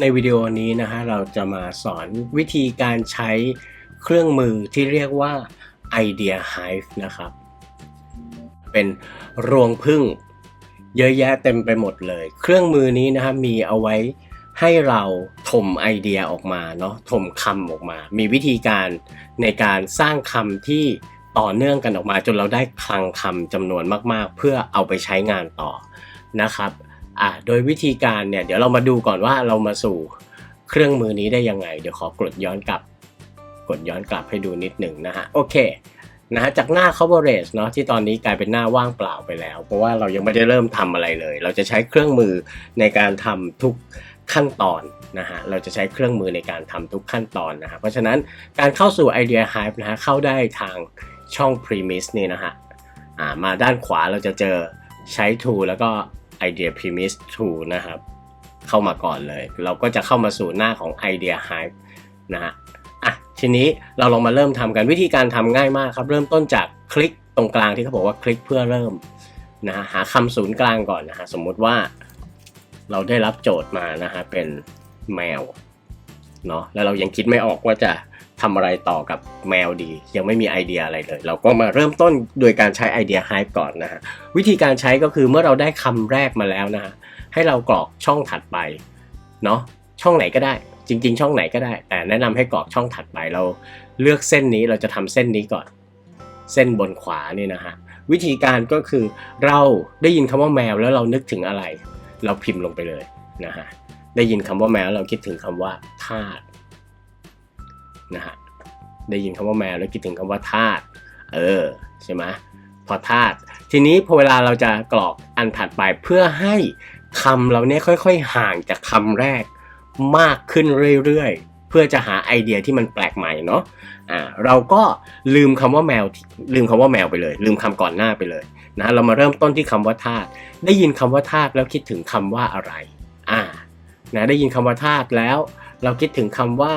ในวิดีโอนี้นะฮะเราจะมาสอนวิธีการใช้เครื่องมือที่เรียกว่า Idea Hive นะครับ เป็นรวงพึ่งเยอะแยะเต็มไปหมดเลย เครื่องมือนี้นะครับมีเอาไว้ให้เราถมไอเดียออกมาเนาะถมคำออกมา มีวิธีการในการสร้างคำที่ต่อเนื่องกันออกมา จนเราได้คลังคำจำนวนมาก ๆ เพื่อเอาไปใช้งานต่อนะครับ อะโดยวิธีการเนี่ยเดี๋ยวเรามาดูก่อนว่าเรามาสู่เครื่องมือนี้ได้ยังไง เดี๋ยวขอกดย้อนกลับ กดย้อนกลับให้ดูนิดหนึ่งนะฮะโอเคนะฮะจากหน้า coverage เนาะที่ตอนนี้กลายเป็นหน้าว่างเปล่าไปแล้ว เพราะว่าเรายังไม่ได้เริ่มทำอะไรเลย เราจะใช้เครื่องมือในการทำทุกขั้นตอนนะฮะเราจะใช้เครื่องมือในการทำทุกขั้นตอนนะฮะเพราะฉะนั้นการเข้าสู่ Idea Hive นะฮะเข้าได้ทางช่อง Premise นี่นะฮะอ่ามาด้านขวาเราจะเจอใช้ Tool แล้วก็ Idea Premise Tool นะครับ เข้ามาก่อนเลย เราก็จะเข้ามาสู่หน้าของ Idea Hive นะฮะอะทีนี้เราลองมาเริ่มทำกันวิธีการทำง่ายมากครับ เริ่มต้นจากคลิกตรงกลางที่เขาบอกว่าคลิกเพื่อเริ่มนะฮะหาคำศูนย์กลางก่อนนะฮะสมมติว่าเราได้รับโจทย์มานะฮะเป็นแมว เนาะแล้วเรายังคิดไม่ออกว่าจะทำอะไรต่อกับแมวดี ยังไม่มีไอเดียอะไรเลย เราก็มาเริ่มต้นโดยการใช้ไอเดีย Hive ก่อนนะฮะวิธีการใช้ก็คือเมื่อเราได้คำแรกมาแล้วนะฮะให้เรากรอกช่องถัดไปเนาะช่องไหนก็ได้ จริง ๆ ช่องไหนก็ได้ แต่แนะนำให้กรอกช่องถัดไปเราเลือกเส้นนี้เราจะทำเส้นนี้ก่อน เส้นบนขวานี่นะฮะวิธีการก็คือเราได้ยินคำว่าแมวแล้วเรานึกถึงอะไร เราพิมพ์ลงไปเลยนะฮะ ได้ยินคำว่าแมวเราคิดถึงคำว่าทาสนะฮะได้ยินคำว่าแมวแล้วคิดถึงคำว่าทาสเออใช่ไหมพอทาสทีนี้พอเวลาเราจะกรอกอันถัดไปเพื่อให้คำเราเนี่ยค่อย ๆ ห่างจากคำแรกมากขึ้นเรื่อยๆ เพื่อจะหาไอเดียที่มันแปลกใหม่เนาะอ่าเราก็ลืมคำว่าแมวลืมคำว่าแมวไปเลย ลืมคำก่อนหน้าไปเลยนะเรามาเริ่มต้นที่คำว่าทาสได้ยินคำว่าทาสแล้วคิดถึงคำว่าอะไรอ่า นะได้ยินคำว่าทาสแล้ว เราคิดถึงคำว่า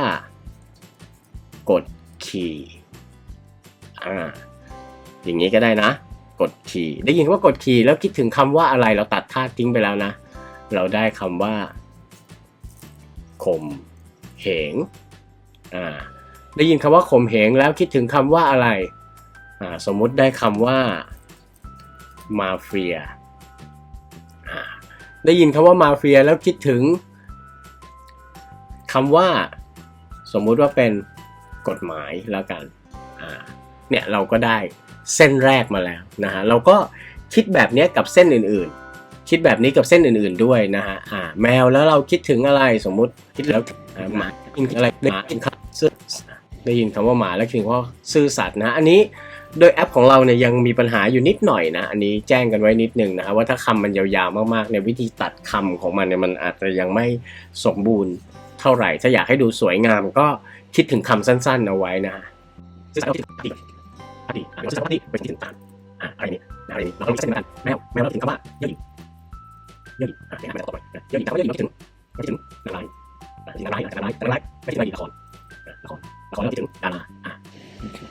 กดขี่อ่าอย่างนี้ก็ได้นะ กดขี่ได้ยินว่ากดขี่แล้วคิดถึงคำว่าอะไรเราตัดธาตุทิ้งไปแล้วนะ เราได้คำว่าข่มเหงอ่าได้ยินคำว่าข่มเหงแล้วคิดถึงคำว่าอะไรอ่าสมมุติได้คำว่ามาเฟียได้ยินคำว่ามาเฟียแล้วคิดถึงำว่าสมมุติว่าเป็นกฎหมายแล้วกันเนี่ยเราก็ได้เส้นแรกมาแล้วนะฮะเราก็คิดแบบนี้กับเส้นอื่นๆ คิดแบบนี้กับเส้นอื่นๆด้วยนะฮะอ่าแมวแล้วเราคิดถึงอะไรสมมุติคิดแล้วหมากินอะไรหมากินข้าวซื่อได้ยินคำว่าหมาแล้วคิดว่าซื่อสัตย์นะอันนี้โดยแอปของเราเนี่ยยังมีปัญหาอยู่นิดหน่อยนะ อันนี้แจ้งกันไว้นิดนึงนะว่าถ้าคำมันยาวๆมากๆเนี่ยวิธีตัดคำของมันเนี่ยมันอาจจะยังไม่สมบูรณ์ เท่าไหร่ ถ้าอยากให้ดูสวยงามก็คิดถึงคำสั้นๆเอาไว้นะฮะซื่อสัตย์อดีตอดีตเราจะอดีตไปคิดถึงตามอ่าอะไรนี่อะไรนี่เราต้องเส้นกันแมวแมวเราถึงคำว่าเยอะเยอะอะเดี๋ยวแมวต่อไปเยอะแต่ว่าเยอะเราคิดถึงเราคิดถึงอะไรถึงอะไรอะไรอะไรไม่ถึงอะไรละครละครละครเราคิดถึงดาราอะ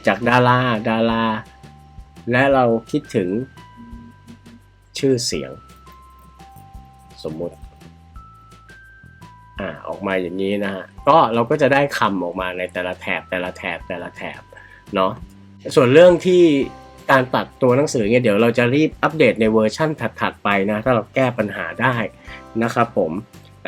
จากดาราดารา และเราคิดถึงชื่อเสียง สมมติ อ่าออกมาอย่างนี้นะฮะก็เราก็จะได้คำออกมาในแต่ละแถบแต่ละแถบแต่ละแถบเนาะส่วนเรื่องที่การตัดตัวหนังสือเนี่ยเดี๋ยวเราจะรีบอัปเดตในเวอร์ชั่นถัดๆไปนะถ้าเราแก้ปัญหาได้นะครับผม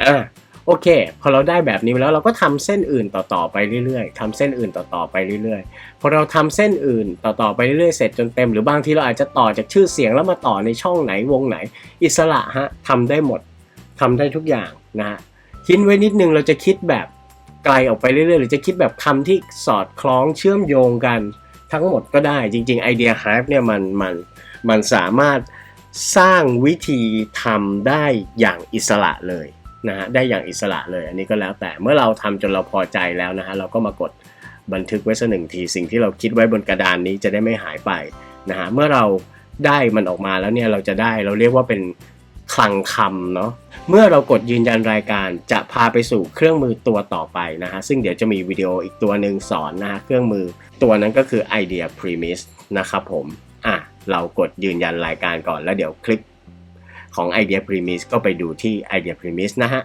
อ่าโอเค พอเราได้แบบนี้แล้วเราก็ทำเส้นอื่นต่อๆไปเรื่อยๆทำเส้นอื่นต่อๆไปเรื่อยๆ พอเราทำเส้นอื่นต่อๆไปเรื่อยๆ เสร็จจนเต็มหรือบางทีเราอาจจะต่อจากชื่อเสียงแล้วมาต่อในช่องไหนวงไหน อิสระฮะทำได้หมดทำได้ทุกอย่างนะฮะ คิดไว้นิดนึงเราจะคิดแบบไกลออกไปเรื่อยๆ หรือจะคิดแบบคำที่สอดคล้องเชื่อมโยงกันทั้งหมดก็ได้จริงๆไอเดีย Hive เนี่ยมันมันมันสามารถสร้างวิธีทำได้อย่างอิสระเลยนะฮะได้อย่างอิสระเลย อันนี้ก็แล้วแต่เมื่อเราทำจนเราพอใจแล้วนะฮะเราก็มากดบันทึกไว้สักหนึ่งทีสิ่งที่เราคิดไว้บนกระดานนี้จะได้ไม่หายไปนะฮะเมื่อเราได้มันออกมาแล้วเนี่ยเราจะได้เราเรียกว่าเป็น คลังคำเนาะเมื่อเรากดยืนยันรายการจะพาไปสู่เครื่องมือตัวต่อไปนะฮะซึ่งเดี๋ยวจะมีวิดีโออีกตัวหนึ่งสอนนะฮะเครื่องมือตัวนั้นก็คือ Idea Premise นะครับผมอะเรากดยืนยันรายการก่อนแล้วเดี๋ยวคลิปของ Idea Premise ก็ไปดูที่ Idea Premise นะฮะ